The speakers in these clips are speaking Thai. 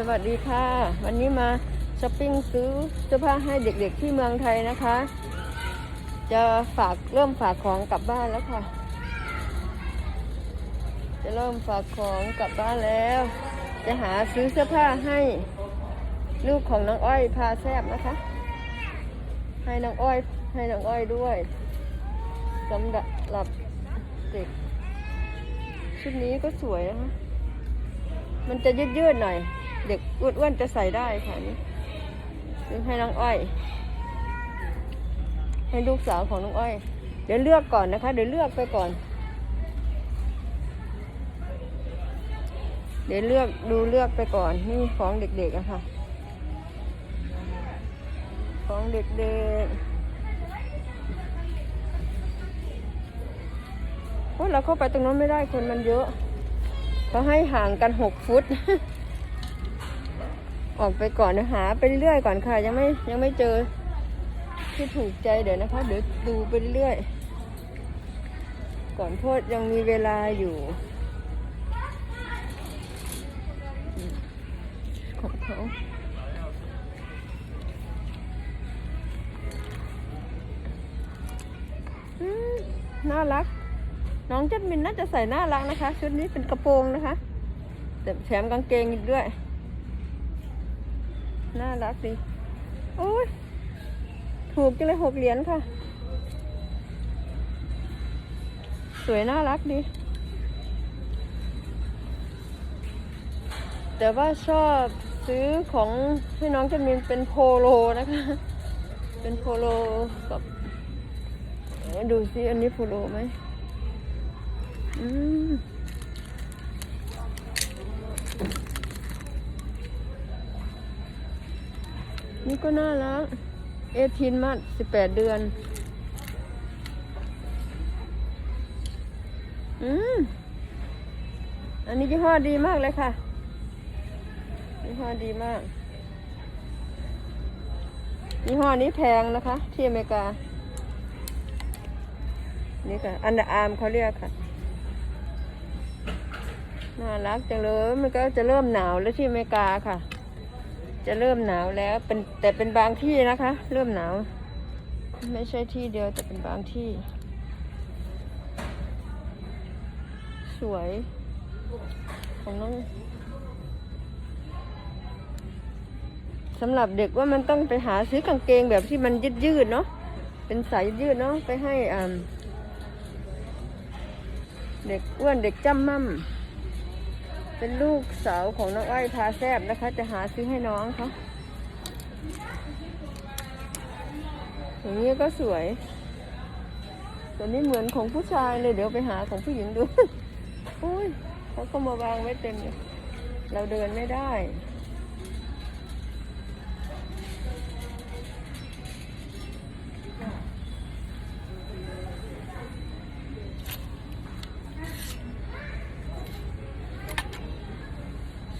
สวัสดีค่ะ วันนี้มาช้อปปิ้งซื้อเสื้อผ้าให้เด็กๆที่เมืองไทยนะคะ จะฝากเริ่มฝากของกลับบ้านแล้วค่ะ จะเริ่มฝากของกลับบ้านแล้ว จะหาซื้อเสื้อผ้าให้ลูกของน้องอ้อยพาแซบนะคะ ให้น้องอ้อยให้น้องอ้อยด้วยสำหรับเด็กชุดนี้ก็สวยนะคะมันจะยืดยืดๆหน่อย เด็กอ้วนๆจะใส่ได้ค่ะนี่ซื้อให้น้องอ้อย ให้ลูกสาวของน้องอ้อย เดี๋ยวเลือกก่อนนะคะ เดี๋ยวเลือกไปก่อน เดี๋ยวเลือกดูเลือกไปก่อนนี่ของเด็กๆอะค่ะ ของเด็กๆโอ้เราเข้าไปตรงนั้นไม่ได้คนมันเยอะเขาให้ห่างกันหกฟุต ออกไปก่อนนะหาไปเรื่อยก่อนค่ะ ยังไม่ยังไม่เจอที่ถูกใจเดี๋ยวนะคะ เดี๋ยวดูไปเรื่อยก่อนเพราะยังมีเวลาอยู่ของเขาอืมน่ารัก น้องจัดมินน่าจะใส่น่ารักนะคะ ชุดนี้เป็นกระโปรงนะคะ แต่แถมกางเกงอีกด้วย น่ารักดีโอ้ยถูกจังเลยหกเหรียญค่ะ สวยน่ารักดี แต่ว่าชอบซื้อของให้น้องจัดมินเป็นโพโลนะคะ เป็นโพโลกับดูสิอันนี้โพโลไหมอืม นี่ก็น่ารักเอทีนมัดสิบแปดเดือน อืม อันนี้ยี่ห้อดีมากเลยค่ะ ยี่ห้อดีมาก ยี่ห้อนี้แพงนะคะ ที่อเมริกา นี่ค่ะ อันดาอาร์มเขาเรียกค่ะ น่ารักจังเลย มันก็จะเริ่มหนาวแล้วที่อเมริกาค่ะ จะเริ่มหนาวแล้วเป็นแต่เป็นบางที่นะคะ เริ่มหนาว ไม่ใช่ที่เดียวแต่เป็นบางที่ สวยของน้องสำหรับเด็กว่ามันต้องไปหาซื้อกางเกงแบบที่มันยืดยืดๆเนาะเป็นสายยืดเนาะไปให้อ่าเด็กอ้วนเด็กจ้ำม่ำ เป็นลูกสาวของน้องอ้อยพาแซบนะคะ จะหาซื้อให้น้องเขาอย่างนี้ก็สวย ตัวนี้เหมือนของผู้ชายเลย เดี๋ยวไปหาของผู้หญิงดู อุ้ยเขาก็มาวางไว้เต็มเลยเราเดินไม่ได้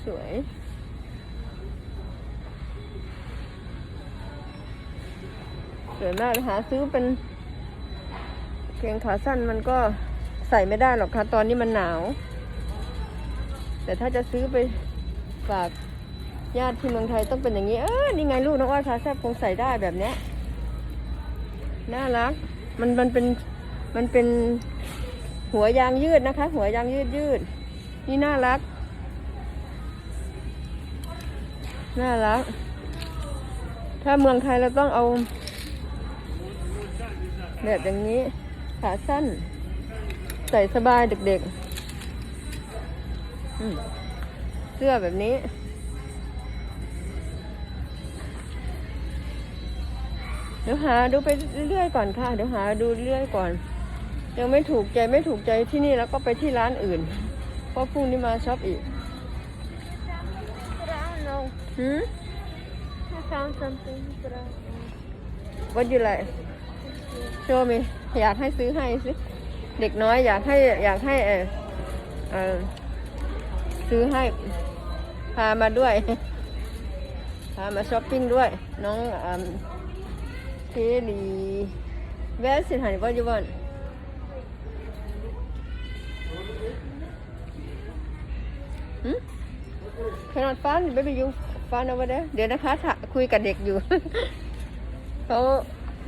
สวยสวยมากเลยหาซื้อเป็นเพียงขาสั้นมันก็ใส่ไม่ได้หรอกค่ะ ตอนนี้มันหนาว แต่ถ้าจะซื้อไปฝากญาติที่เมืองไทยต้องเป็นอย่างนี้ เออนี่ไงลูกน้องอ้อยขาแซบคงใส่ได้แบบเนี้ยน่ารัก มันมันเป็นมันเป็นหัวยางยืดนะคะ หัวยางยืดยืด นี่น่ารัก น่ารัก ถ้าเมืองไทยเราต้องเอา แบบอย่างนี้ ขาสั้น ใส่สบายเด็กๆ เสื้อแบบนี้ เดี๋ยวหาดูไปเรื่อยๆก่อนค่ะ เดี๋ยวหาดูเรื่อยก่อน ยังไม่ถูกใจไม่ถูกใจที่นี่แล้วก็ไปที่ร้านอื่น เพราะพรุ่งนี้มาช็อปอีก don't know. หืม I found something, but I don't know. What you like Show me อยากให้ซื้อให้สิ เด็กน้อยอยากให้อยากให้เออเออซื้อให้ พามาด้วย พามาช้อปปิ้งด้วย น้องอ่าเคลีแวะสิหันว่าอยู่บ้า นหืม cannot find baby you find over there เดี๋ยวนะคะถ้าคุยกับเด็กอยู่ เขา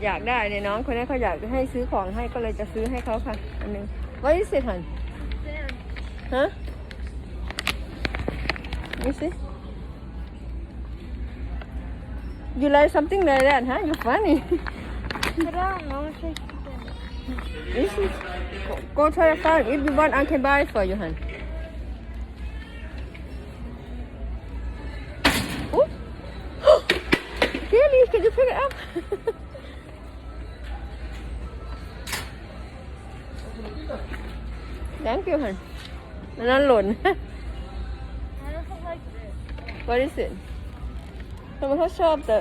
อยากได้เนี่ยน้องคนนี้เขาอยากให้ซื้อของให้ก็เลยจะซื้อให้เขาค่ะ อันหนึง What is it hon Sand. ฮะ You see You like something like that huh You funny Put on. I want to take it. This is go, go try to find if you want I can buy it for you hon can you pick it up Thank you hon อันนั้นหล่น I don't like this. What is it ทำไมเขาชอบแต่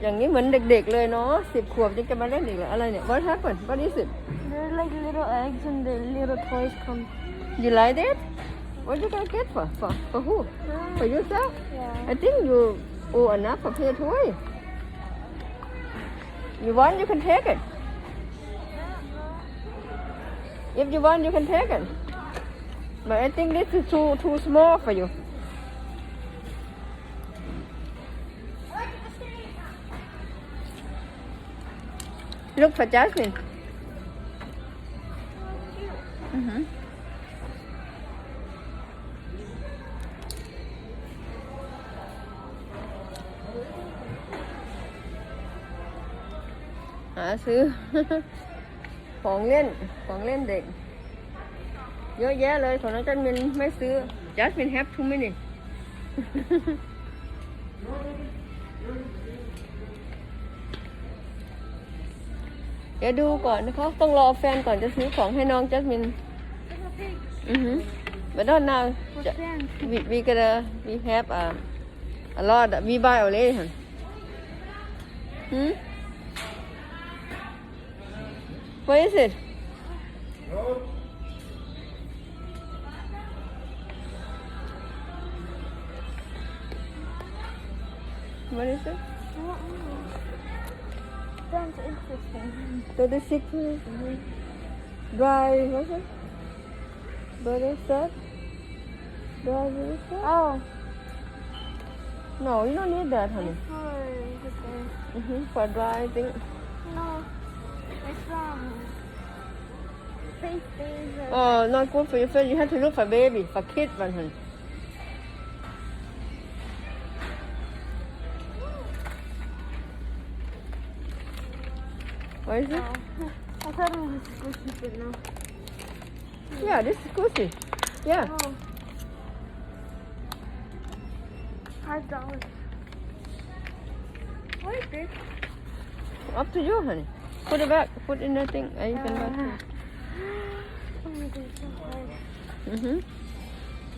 อย่างนี้เหมือนเด็กๆเลยเนาะสิบขวบยังจะมาเล่นอีกเหรออะไรเนี่ย What happened What is it They're like little eggs and the little toys come. You like that What you gonna get for for for who For yourself Yeah. I think you owe enough for play toy You want you can take it. If you want you can take it. But I think this is too too small for you. Look for Jasmine. หาซื้อ ของเล่นของเล่นเด็ก เยอะแยะเลยของน้องจันมินไม่ซื้อ just min have too many เดี๋ยวดูก่อนนะคะต้องรอแฟนก่อนจะซื้อของให้น้องจัสมิน Little pig. อือฮึ but not now What's that? we we gonna we have a a lot we buy already ฮ Fayezir. What is it? Sounds interesting. 36 minutes. Drive. what's it? Butter stuff? Dry what is that? Oh. No, you don't need that, honey. For, mm -hmm, for face oh not good for your face you have to look for baby for kids one honey what is it Oh, I thought it was squishy, but no. yeah this is squishy yeah Oh. Five dollars. What is this? up to you honey put it back put in the thing and you can buy my god, so hard. Mm-hmm.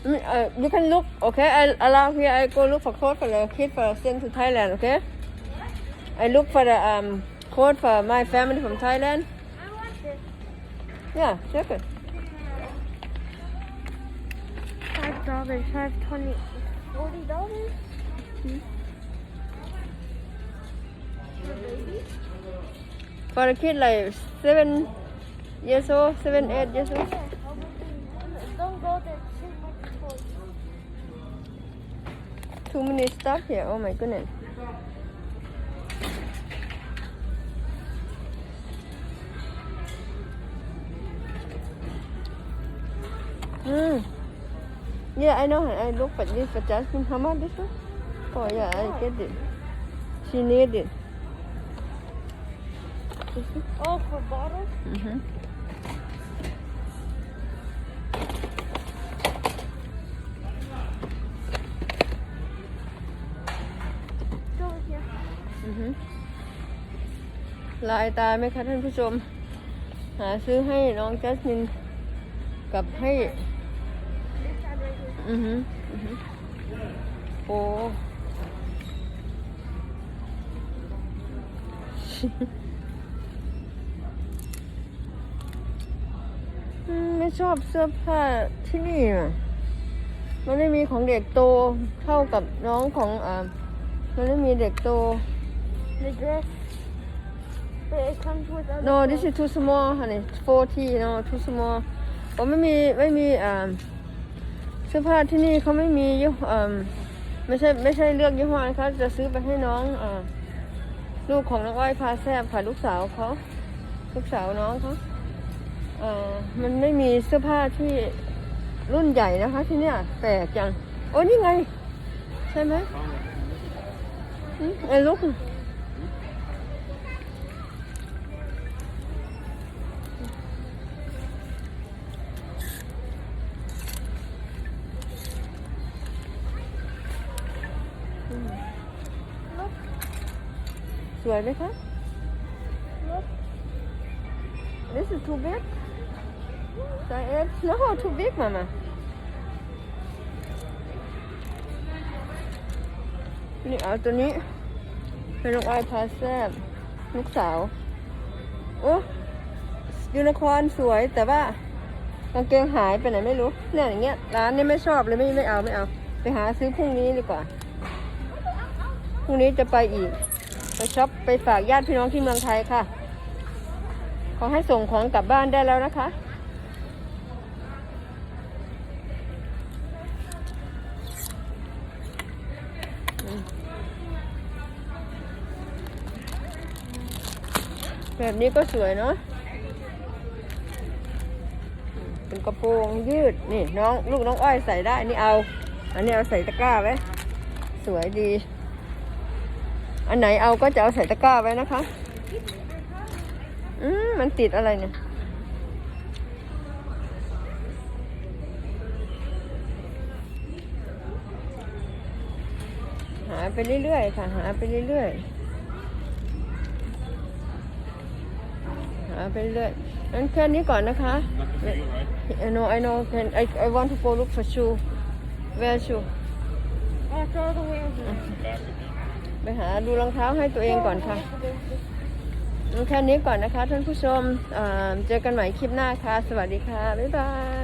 I mean, uh, you can look, okay? I allow here. I go look for code for the kid for send to Thailand, okay? I look for the um code for my family from Thailand. I want this. Yeah, check it. Five dollars. Five twenty. Forty dollars. The baby. For the kid like seven years old, seven, eight years old. Too many stuff here. Oh my goodness. Mm. Yeah, I know. I look for this for Jasmine. How much this one? Oh yeah, I get it. She need it. Oh, for bottles? Mm-hmm. Go here. อือฮึลายตาไหมคะท่านผู้ชม หาซื้อให้น้องจัสมินกับให้ อือฮึอือฮึโอ้ ไม่ชอบเสื้อผ้าที่นี่อะมันไม่มีของเด็กโตเท่ากับน้องของอ่ามันไม่มีเด็กโต The dress. But it comes with other No, this clothes. is too small, honey. 40, no, too small. ผมไม่มีไม่มีอ่าเสื้อผ้าที่นี่เขาไม่มียี่ห้ออ่าไม่ใช่ไม่ใช่เลือกยี่ห้อนะคะจะซื้อไปให้น้องอ่าลูกของน้องอ้อยพาแซบค่ะลูกสาวเขาลูกสาวน้องเขา อ่ามันไม่มีเสื้อผ้าที่รุ่นใหญ่นะคะ ที่เนี่ยแปลกจังโอ้นี่ไง ใช่ไหมไอ้ลูกสวยไหมคะ This is too big size S no too big mama นี่เอาตัวนี้เป็นลูกอ้พาแซบลูกสาว โอ้ยูนิคอร์นสวยแต่ว่ากางเกงหายไปไหนไม่รู้ เนี่ยอย่างเงี้ยร้านนี้ไม่ชอบเลยไม่ไม่เอาไม่เอา ไปหาซื้อพรุ่งนี้ดีกว่า พรุ่งนี้จะไปอีก ไปช็อปไปฝากญาติพี่น้องที่เมืองไทยค่ะ ขอให้ส่งของกลับบ้านได้แล้วนะคะ แบบนี้ก็สวยเนาะเป็นกระโปรงยืดนี่น้องลูกน้องอ้อยใส่ได้นี่เอา อันนี้เอาใส่ตะกร้าไว้ สวยดี อันไหนเอาก็จะเอาใส่ตะกร้าไว้นะคะ อืมมันติดอะไรเนี่ยหาไปเรื่อยๆค่ะหาไปเรื่อยๆ หา ไปเรื่อยงั้นแค่นี้ก่อนนะคะ I know I know can I I want to go look for shoe where shoe Oh, throw the wheels in. ไปหาดูรองเท้าให้ตัวเองก่อนค่ะแค่นี้ก่อนนะคะท่านผู้ชม เจอกันใหม่คลิปหน้าค่ะ สวัสดีค่ะ บ๊ายบาย